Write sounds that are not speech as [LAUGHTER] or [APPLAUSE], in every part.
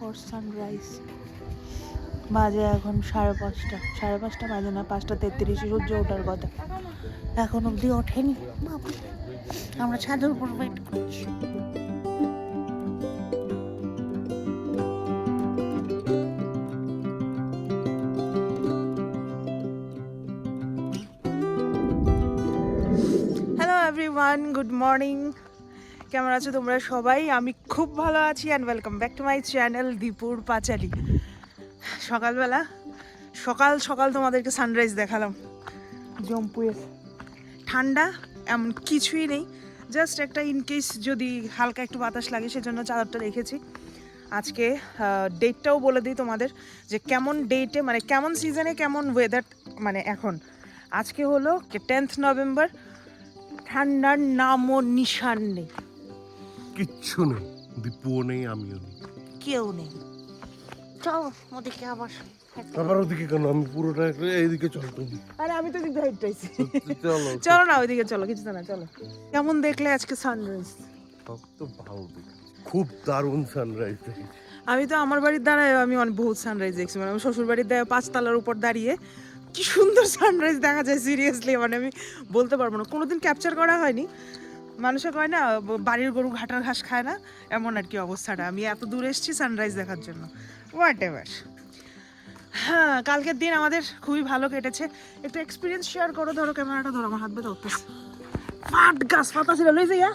For sunrise বাজে এখন সাড়ে পাঁচটা। সাড়ে পাঁচটা বাজে না, পাঁচটা তেত্রিশে, সূর্য ওঠার কথা। এখন অবধি ওঠেনি। আমরা ছাদের উপর ওয়েট করছি। গুড মর্নিং কেমন আছো তোমরা সবাই? আমি খুব ভালো আছি and welcome back to my channel দীপুর পাঁচালি সকালবেলা, সকাল সকাল তোমাদেরকে সানরাইজ দেখালাম। জম্পুয়ের ঠান্ডা, এমন কিছুই নেই। জাস্ট একটা ইনকেস যদি হালকা একটু বাতাস লাগে, সেজন্য চাদরটা রেখেছি। আজকে ডেটটাও বলে দিই তোমাদের যে কেমন ডেটে মানে কেমন সিজনে কেমন ওয়েদার মানে এখন। আজকে হলো টেন্থ নভেম্বর ঠান্ডার নামও নিশান নেই। কিচ্ছু নেই। দীপুও নেই আমিও নেই। কেউ নেই। চলো ওদিকে আবার আবার ওদিকে কেন? আমি পুরোটা এইদিকে চল তুমি আরে আমি তো দিক দিয়ে হাইটটাইছি চলো। চলো না ওইদিকে চলো কিছু না চলো। কেমন দেখলে আজকে সানরাইজ সব তো ভালো খুব দারুণ সানরাইজ দেখেছি। আমি তো আমার বাড়ির দাঁড়ায় আমি অনেক বহুত সানরাইজ দেখছি। মানে আমার শ্বশুর বাড়ির দাঁড়ায় পাঁচতলার উপর দাঁড়িয়ে কি সুন্দর সানরাইজ দেখা যায় সিরিয়াসলি মানে আমি বলতে পারব না। কোনোদিন ক্যাপচার করা হয়নি। মানুষে কয় না বাড়ির গরু ঘাটার ঘাস খায় না? এমন আর কি অবস্থাটা। আমি এত দূর এসেছি সানরাইজ দেখার জন্য। হোয়াট এভার হ্যাঁ কালকের দিন আমাদের খুবই ভালো কেটেছে। একটু এক্সপিরিয়েন্স শেয়ার করো ধরো ক্যামেরাটা ধরো আমার হাত বেঁধে উঠতেছে ফাট গাছ পাতা ছিল। লই যাইয়া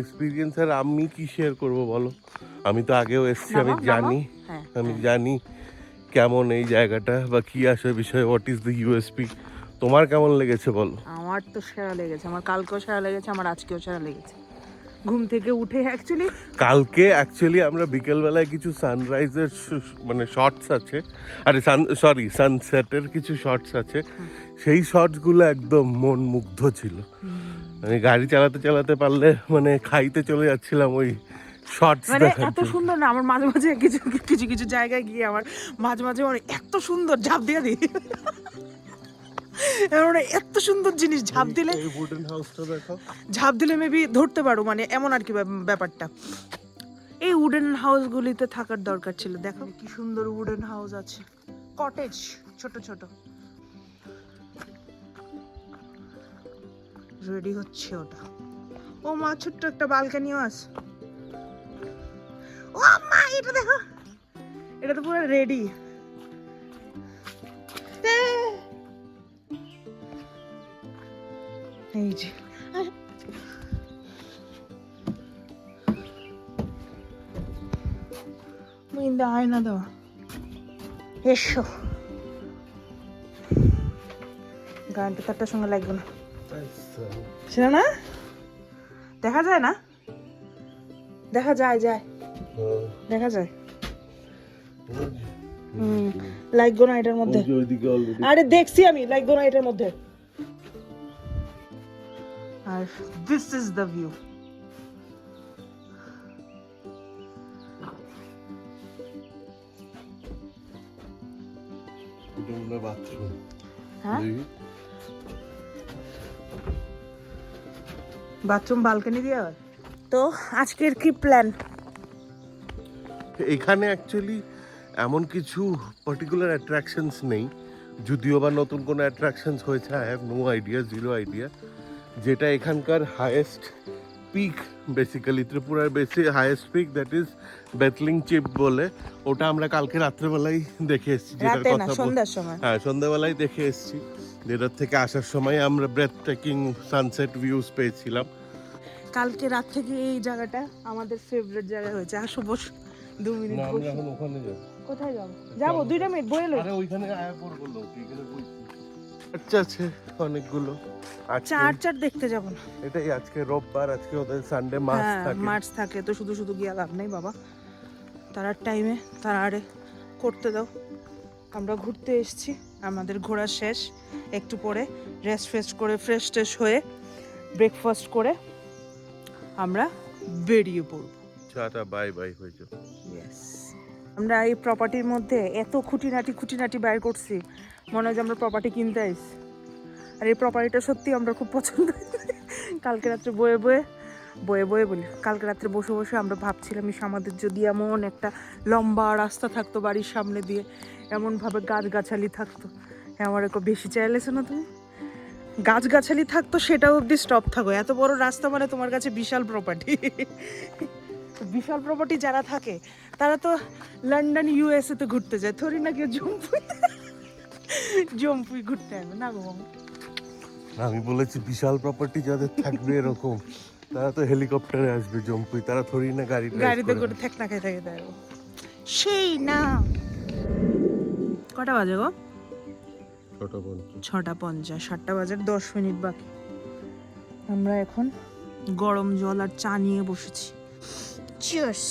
এক্সপিরিয়েন্স আর আমি কি শেয়ার করব বলো? আমি তো আগেও এসেছি আমি জানি। হ্যাঁ, আমি জানি কেমন এই জায়গাটা বা কি আসে বিষয়ে হোয়াট ইজ দ্য ইউএসপি তোমার কেমন লেগেছে বলো? আমার তো সেরা লেগেছে আমার কালকেও সেরা লেগেছে আমার আজকেও সেরা লেগেছে। ঘুম থেকে উঠে অ্যাকচুয়ালি কালকে অ্যাকচুয়ালি আমরা বিকেলবেলায় কিছু সানরাইজের মানে শর্টস আছে আরে সান সরি সানসেটের কিছু শর্টস আছে সেই শর্টসগুলো একদম মন মুগ্ধ ছিল। আমি গাড়ি চালাতে চালাতে পারলে মানে খাইতে চলে যাচ্ছিলাম ওই শর্টস মানে এত সুন্দর না আমার মাঝে মাঝে কিছু কিছু কিছু জায়গায় গিয়ে আমার মাঝে মাঝে মানে এত সুন্দর ঝাঁপ দিয়ে দিই। এবার মানে এত সুন্দর জিনিস ঝাঁপ দিলে ঝাঁপ দিলে মেবি ধরতে পারো মানে এমন আর কি ব্যাপ- ব্যাপারটা। এই উডেন হাউসগুলিতে থাকার দরকার ছিল দেখো। কি সুন্দর উডেন হাউস আছে। কটেজ ছোট ছোট। রেডি হচ্ছে ওটা। ও মা ছোট্ট একটা বালকানিও আছে। ও মা এটা দেখো। এটা তো পুরো রেডি এই যে। মিন্দা আয়না দেওয়া এসো। গানটা তারটার সঙ্গে লাগবে না। সেটা না? দেখা যায় না? দেখা যায় যায়। দেখা যায়। হুম লাগবে না এটার মধ্যে। আরে দেখছি আমি লাগবে না এটার মধ্যে। আর this is the view bathroom হ্যাঁ বাথরুম বালকনি দিয়ে তো আজকের কি প্ল্যান এখানে অ্যাকচুয়ালি এমন কিছু পার্টিকুলার অ্যাট্রাকশনস নেই যদিও বা নতুন কোনো অ্যাট্রাকশনস হয়েছে I have no idea zero idea যেটা এখানকার হায়েস্ট পিক বেসিক্যালি ত্রিপুরার বেশি highest peak that is Betling Shib বলে। ওটা আমরা কালকে রাত্রেবেলায় দেখে এসেছি যেটার কথা হ্যাঁ সন্ধ্যাবেলায় দেখে এসেছি। যেটার থেকে আসার সময় আমরা ব্রেথ টেকিং সানসেট ভিউজ পেয়েছিলাম। কালকে রাত থেকে এই জায়গাটা আমাদের ফেভারিট জায়গা হয়েছে। আসো বস দু মিনিট আমরা এখন ওখানে যাব। কোথায় যাব? যাব দুইটা মিনিট লই। আরে ওইখানে আয়া পড়ব লোক এখানে বইছি। আচ্ছা আছে অনেকগুলো। আজকে চার চার দেখতে যাব না। এটাই আজকে রোববার আজকে ওদের সানডে হ্যাঁ থাকে। মার্চ থাকে তো শুধু শুধু গিয়ে লাভ নেই বাবা। তারার টাইমে তারা আরে করতে দাও। আমরা ঘুরতে এসেছি আমাদের ঘোরা শেষ। একটু পরে রেস্ট ফেস্ট করে ফ্রেশ ট্রেশ হয়ে ব্রেকফাস্ট করে আমরা বেরিয়ে পড়ব। চাটা বাই বাই হয়ে যাবে আমরা এই প্রপার্টির মধ্যে এত খুঁটিনাটি খুঁটিনাটি বাইর করছি। মনে হয় যে আমরা প্রপার্টি কিনতে আইছি। আর এই প্রপার্টিটা সত্যি আমরা খুব পছন্দ কালকে রাত্রে বয়ে বয়ে বয়ে বয়ে বলি, কালকে রাত্রে বসে বসে আমরা ভাবছিলাম, ইস, আমাদের যদি এমন একটা লম্বা রাস্তা থাকতো বাড়ির সামনে দিয়ে, এমনভাবে গাছগাছালি থাকতো। আমার একটু বেশি চাইলেছো না তুমি? গাছগাছালি থাকতো, সেটাও অবধি স্টপ থাকো। এত বড় রাস্তা মানে তোমার কাছে বিশাল প্রপার্টি বিশাল প্রপার্টি যারা থাকে, তারা তো লন্ডন ইউএসএ তে ঘুরতে যায়। থরি না কেউ জম্পুই জম্পুই ঘুরতে হবে না গো আমি বলেছি বিশাল প্রপার্টি যাদের থাকবে এরকম তারা তো হেলিকপ্টারে আসবে জম্পুই তারা থরি না গাড়ি গাড়িতে করে থাক না খাই থাকে সেই না। কটা বাজে গো? ছোট বন্ধু ছটা পঞ্চাশ সাতটা বাজার দশ মিনিট বাকি। আমরা এখন গরম জল আর চা নিয়ে বসেছি। চিয়ার্স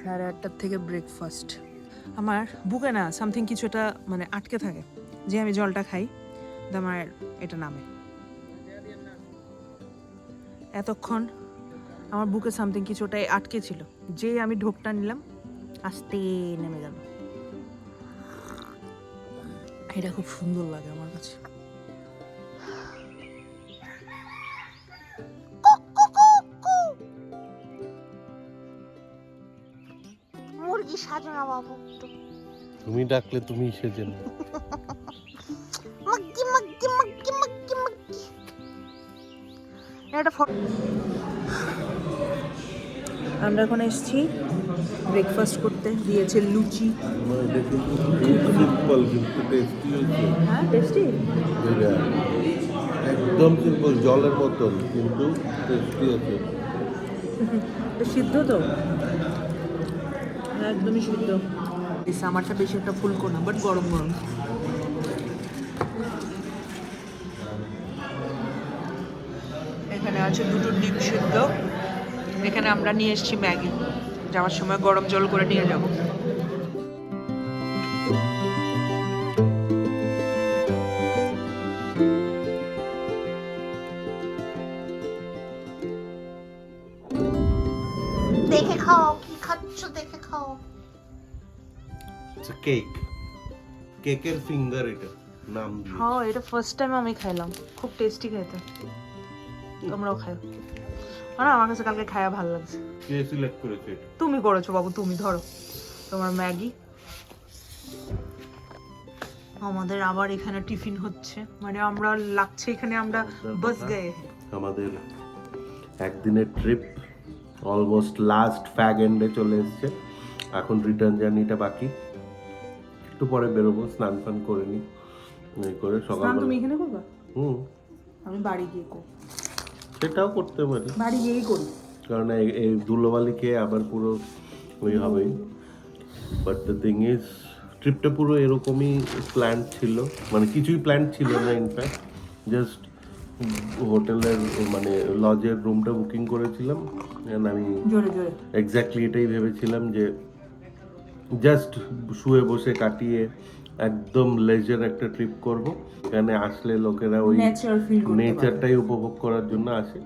সাড়ে আটটার থেকে ব্রেকফাস্ট আমার বুকে না সামথিং কিছু একটা মানে আটকে থাকে, যে আমি জলটা খাই আমার এটা নামে। এতক্ষণ আমার বুকে সামথিং কিছুটাই আটকে ছিল, যে আমি ঢোকটা নিলাম, আস্তে নেমে গেল। এটা খুব সুন্দর লাগে সাজনা বাবু তুমি ডাকলে তুমি সেজে না [LAUGHS] মাগ্গি মাগ্গি মাগ্গি মাগ্গি মাগ্গি। এটা ফটো আমরা এখন এসেছি ব্রেকফাস্ট করতে দিয়েছে লুচি। সিম্পল কিন্তু টেস্টি হ্যাঁ টেস্টি একদম সিম্পল জলের মতন কিন্তু টেস্টি আছে। [LAUGHS] সিদ্ধ তো? একদমই সিদ্ধ এই সামারটা বেশি একটা ফুলকো না বাট গরম গরম। এখানে আছে দুটো ডিম সিদ্ধ। এখানে আমরা নিয়ে এসেছি ম্যাগি। যাওয়ার সময় গরম জল করে নিয়ে যাব। দেখে খাও। খাচ্ছ দেখে খাও। কেক কেকের ফিঙ্গার এটা নাম হ্যাঁ এটা ফার্স্ট টাইম আমি খাইলাম। খুব টেস্টি খাইতে তোমরাও খাও না আমার কাছে কালকে খাওয়া ভালো লাগছে। কে সিলেক্ট করেছে এটা? তুমি করেছ বাবু তুমি ধরো। তোমার ম্যাগি। আমাদের আবার এখানে টিফিন হচ্ছে। মানে আমরা লাগছে এখানে আমরা বাস গয়ে। আমাদের একদিনের ট্রিপ অলমোস্ট লাস্ট ফ্যাগ এন্ডে চলে এসছে। এখন রিটার্ন জার্নিটা বাকি। একটু পরে বেরোবো স্নান ফান করে নিই। এই করে সকালবেলা তুমি এখানে করবা? হুম। আমি বাড়ি গিয়ে করব সেটাও করতে পারি। বাড়ি গিয়েই করি। কারণ এই খেয়ে আবার পুরো ওই হবেই। বাট দ্য থিং ইজ ট্রিপটা পুরো এরকমই প্ল্যান ছিল। মানে কিছুই প্ল্যান ছিল না ইনফ্যাক্ট জাস্ট হোটেলের মানে লজের রুমটা বুকিং করেছিলাম। আমি এক্স্যাক্টলি এটাই ভেবেছিলাম যে জাস্ট শুয়ে বসে কাটিয়ে একদম লেজার একটা ট্রিপ করব। এখানে আসলে লোকেরা ওই নেচারটাই উপভোগ করার জন্য আসে।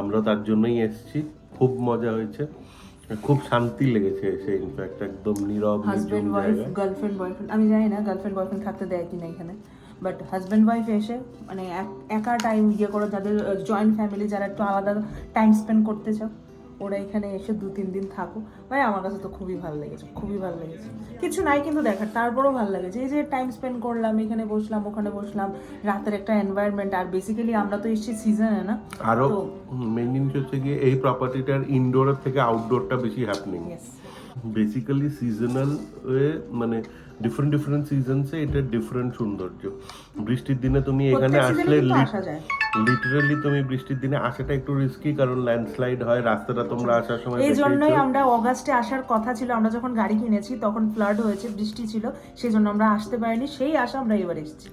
আমরা তার জন্যই এসেছি। খুব মজা হয়েছে। খুব শান্তি লেগেছে এসে ইনফ্যাক্ট একদম নীরব গার্লফ্রেন্ড বয়ফ্রেন্ড আমি জানি না গার্লফ্রেন্ড বয়ফ্রেন্ড থাকতে দেয় কিনা এখানে। বাট হাজব্যান্ড ওয়াইফ এসে মানে এক- টাইম ইয়ে করো যাদের জয়েন্ট ফ্যামিলি যারা একটু আলাদা টাইম স্পেন্ড করতে চাও ওরা এখানে এসে দু তিন দিন থাকো ভাই আমার কাছে তো খুবই ভালো লেগেছে খুবই ভালো লেগেছে। কিছু নাই কিন্তু দেখার তারপরও ভালো লেগেছে। এই যে টাইম স্পেন্ড করলাম এখানে বসলাম ওখানে বসলাম রাতের একটা এনভায়রনমেন্ট আর বেসিক্যালি আমরা তো এসেছি সিজনে না আরও মেন জিনিস হচ্ছে গিয়ে এই প্রপার্টিটার ইনডোরের থেকে আউটডোরটা বেশি হ্যাপনিং বেসিক্যালি সিজনাল মানে ডিফারেন্ট ডিফারেন্ট সিজনসে এটা ডিফারেন্ট সৌন্দর্য। বৃষ্টির দিনে তুমি এখানে আসলে লিটারালি তুমি বৃষ্টির দিনে আসাটা একটু রিস্কি কারণ ল্যান্ডস্লাইড হয় রাস্তাটা তোমরা আসার সময় এই জন্যই আমরা অগাস্টে আসার কথা ছিল আমরা যখন গাড়ি কিনেছি তখন ফ্লাড হয়েছে বৃষ্টি ছিল সেই জন্য আমরা আসতে পারিনি সেই আশা আমরা এবার এসেছি.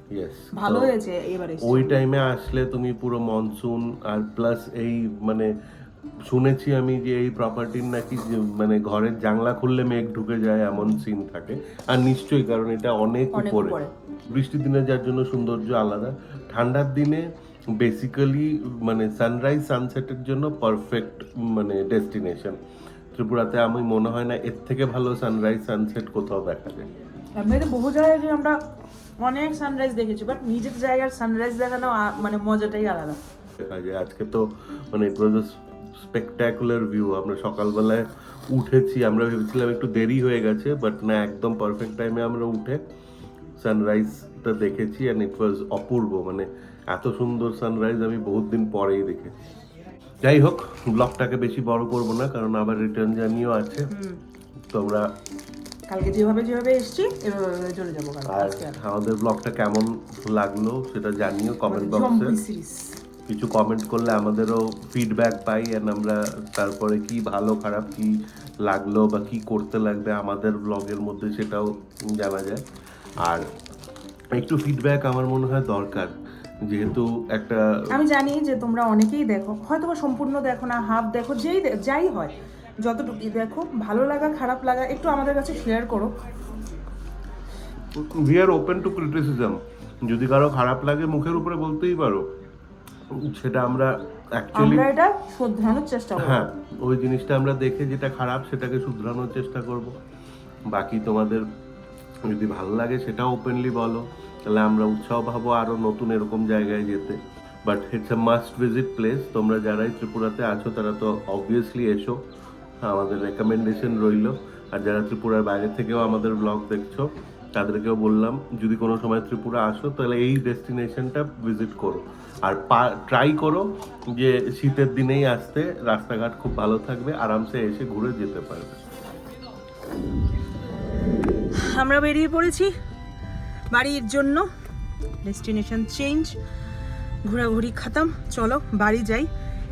ভালো হয়েছে এবার ওই টাইমে আসলে তুমি পুরো মনসুন আর প্লাস এই মানে শুনেছি আমি যে এই প্রপার্টির নাকি মানে ঘরের জানলা খুললে মেঘ ঢুকে যায় এমন সিন থাকে। আর নিশ্চয়ই কারণ এটা অনেক উপরে। বৃষ্টির দিনে যার জন্য সৌন্দর্য আলাদা। ঠান্ডার দিনে বেসিক্যালি মানে সানরাইজ সানসেটের জন্য পারফেক্ট মানে ডেস্টিনেশন ত্রিপুরাতে আমি মনে হয় না এর থেকে ভালো সানরাইজ সানসেট কোথাও দেখা যায়। এমনিতে বহু জায়গায় যে আমরা অনেক সানরাইজ দেখেছি বাট নিজের জায়গার সানরাইজ দেখানো মানে মজাটাই আলাদা। দেখা যায়। আজকে তো মানে ইট ওয়াজ স্পেকটাকুলার ভিউ আমরা সকালবেলায় উঠেছি আমরা ভেবেছিলাম একটু দেরি হয়ে গেছে বাট না একদম পারফেক্ট টাইমে আমরা উঠে সানরাইজটা দেখেছি অ্যান্ড ইট ওয়াজ অপূর্ব মানে এত সুন্দর সানরাইজ আমি বহুত দিন পরেই দেখেছি। যাই হোক ব্লগটাকে বেশি বড় করব না কারণ আবার রিটার্ন জার্নিও আছে। তো আমরা কালকে যেভাবে যেভাবে এসেছি এভাবে এভাবে চলে যাব আর আমাদের ব্লগটা কেমন লাগল সেটা জানিও কমেন্ট বক্সে কিছু কমেন্ট করলে আমাদেরও ফিডব্যাক পাই অ্যান্ড আমরা তারপরে কি ভালো খারাপ কি লাগল বা কি করতে লাগবে আমাদের ব্লগের মধ্যে সেটাও জানা যায়। আর একটু ফিডব্যাক আমার মনে হয় দরকার যেহেতু একটা আমি জানি যে তোমরা অনেকেই দেখো হয়তো বা সম্পূর্ণ দেখো না হাফ দেখো যেই যাই হয় যতটুকুই দেখো ভালো লাগা খারাপ লাগা একটু আমাদের কাছে শেয়ার করো। We are open to criticism যদি কারও খারাপ লাগে মুখের উপরে বলতেই পারো। সেটা আমরা অ্যাকচুয়ালি আমরা এটা শোধরানোর চেষ্টা করব। হ্যাঁ ওই জিনিসটা আমরা দেখে যেটা খারাপ সেটাকে শুধরানোর চেষ্টা করব। বাকি তোমাদের যদি ভালো লাগে সেটাও ওপেনলি বলো তাহলে আমরা উৎসাহ পাবো আরও নতুন এরকম জায়গায় যেতে। But it's a must visit place তোমরা যারাই ত্রিপুরাতে আছো তারা তো অবভিয়াসলি এসো। আমাদের রেকমেন্ডেশন রইল। আর যারা ত্রিপুরার বাইরে থেকেও আমাদের ব্লগ দেখছ তাদেরকেও বললাম, যদি কোনো সময় ত্রিপুরা আসো, তাহলে এই ডেস্টিনেশনটা ভিজিট করো। আর ট্রাই করো যে শীতের দিনেই আসতে, রাস্তাঘাট খুব ভালো থাকবে, আরামসে এসে ঘুরে যেতে পারবে। আমরা বেরিয়ে পড়েছি বাড়ির জন্য। ডেস্টিনেশন চেঞ্জ ঘোরাঘুরি খাতাম। চলো, বাড়ি যাই।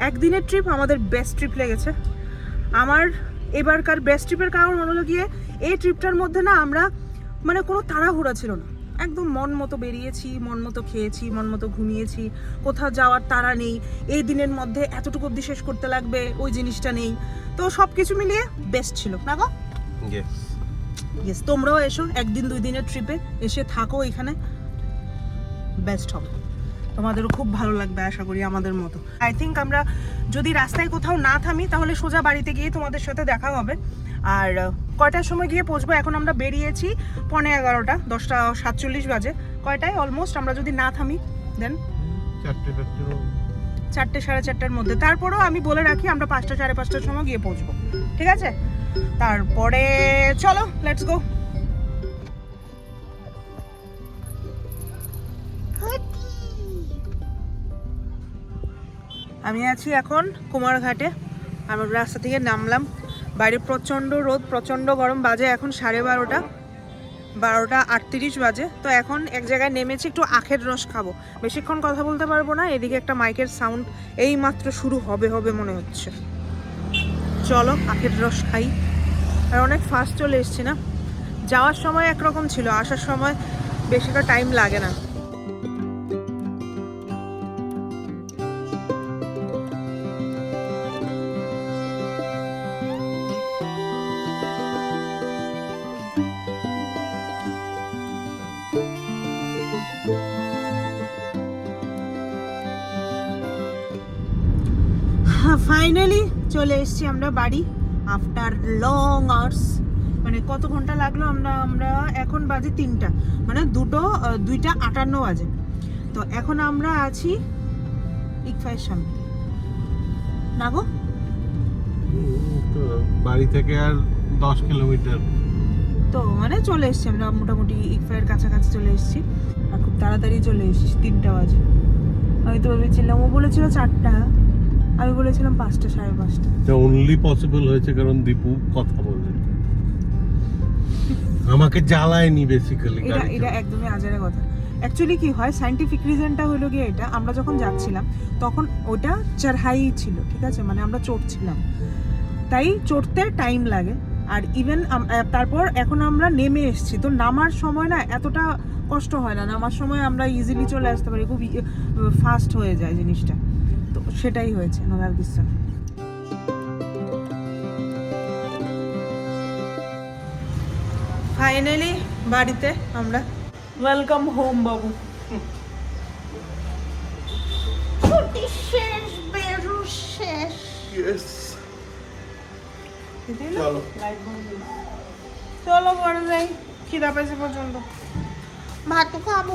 একদিনের ট্রিপ আমাদের বেস্ট ট্রিপ লেগেছে। আমার এবারকার বেস্ট ট্রিপের কারণ হলো গিয়ে, এই ট্রিপটার মধ্যে না আমরা মানে কোনো তাড়াহুড়া ছিল না। একদম মন মতো বেরিয়েছি মন মতো খেয়েছি মন মতো ঘুমিয়েছি কোথাও যাওয়ার তাড়া নেই এই দিনের মধ্যে এতটুকু অবধি শেষ করতে লাগবে ওই জিনিসটা নেই। তো সব কিছু মিলিয়ে বেস্ট ছিল না গো? ইয়েস তোমরাও এসো একদিন দুই দিনের ট্রিপে এসে থাকো এখানে। বেস্ট হবে। তোমাদেরও খুব ভালো লাগবে আশা করি আমাদের মতো। আই থিঙ্ক আমরা যদি রাস্তায় কোথাও না থামি তাহলে সোজা বাড়িতে গিয়ে তোমাদের সাথে দেখা হবে। আর কয়টার সময় গিয়ে পৌঁছবো? এখন আমরা বেরিয়েছি পনে এগারোটা দশটা সাতচল্লিশ বাজে। কয়টায়? অলমোস্ট আমরা যদি না থামি দেন চারটে সাড়ে চারটের মধ্যে। তারপরেও আমি বলে রাখি আমরা পাঁচটা সাড়ে পাঁচটার সময় গিয়ে পৌঁছবো। ঠিক আছে? তারপরে চলো লেটস গো আমি আছি এখন কুমারঘাটে। আমার রাস্তা থেকে নামলাম। বাইরে প্রচণ্ড রোদ, প্রচণ্ড গরম, বাজে এখন সাড়ে বারোটা। বারোটা আটত্রিশ বাজে। তো এখন এক জায়গায় নেমেছি, একটু আখের রস খাব। বেশিক্ষণ কথা বলতে পারব না, এদিকে একটা মাইকের সাউন্ড এই মাত্র শুরু হবে হবে মনে হচ্ছে। চলো, আখের রস খাই। আর অনেক ফাস্ট চলে এসছি না? যাওয়ার সময় একরকম ছিল, আসার সময় বেশিটা টাইম লাগে না। ফাইনালি চলে এসেছি আমরা বাড়ি আফটার লং আওয়ার্স মানে কত ঘণ্টা লাগল আমরা আমরা এখন বাজে তিনটা মানে দুটো দুইটা আটান্ন বাজে। তো এখন আমরা আছি ইকফাইয়ের সামনে। না গো? বাড়ি থেকে আর দশ কিলোমিটার। তো মানে চলে এসেছি আমরা মোটামুটি ইকফাইয়ের কাছাকাছি চলে এসেছি। আর খুব তাড়াতাড়ি চলে এসেছি তিনটা বাজে। আমি তো ভেবেছিলাম ও বলেছিল চারটা। আমি বলেছিলাম পাঁচটা সাড়ে পাঁচটা। অনলি পসিবল হয়েছে কারণ দীপু কথা বলে আমাকে জ্বালায়নি বেসিক্যালি এটা এটা একদমই আজারে কথা। অ্যাকচুয়ালি কি হয় সাইন্টিফিক রিজনটা হলো গিয়ে এটা আমরা যখন যাচ্ছিলাম তখন ওটা চড়াই ছিল ঠিক আছে? মানে আমরা চড়ছিলাম। তাই চড়তে টাইম লাগে। আর ইভেন তারপর এখন আমরা নেমে এসেছি। তো নামার সময় না এতটা কষ্ট হয় না। নামার সময় আমরা ইজিলি চলে আসতে পারি। খুব ফাস্ট হয়ে যায় জিনিসটা। সেটাই হয়েছে নোরাল কিছু ফাইনালি বাড়িতে আমরা। ওয়েলকাম হোম বাবু। ছুটি শেষ বেরু শেষ। চলো। ঘরে যাই। খিদা পাইছে প্রচণ্ড ভাত খাব।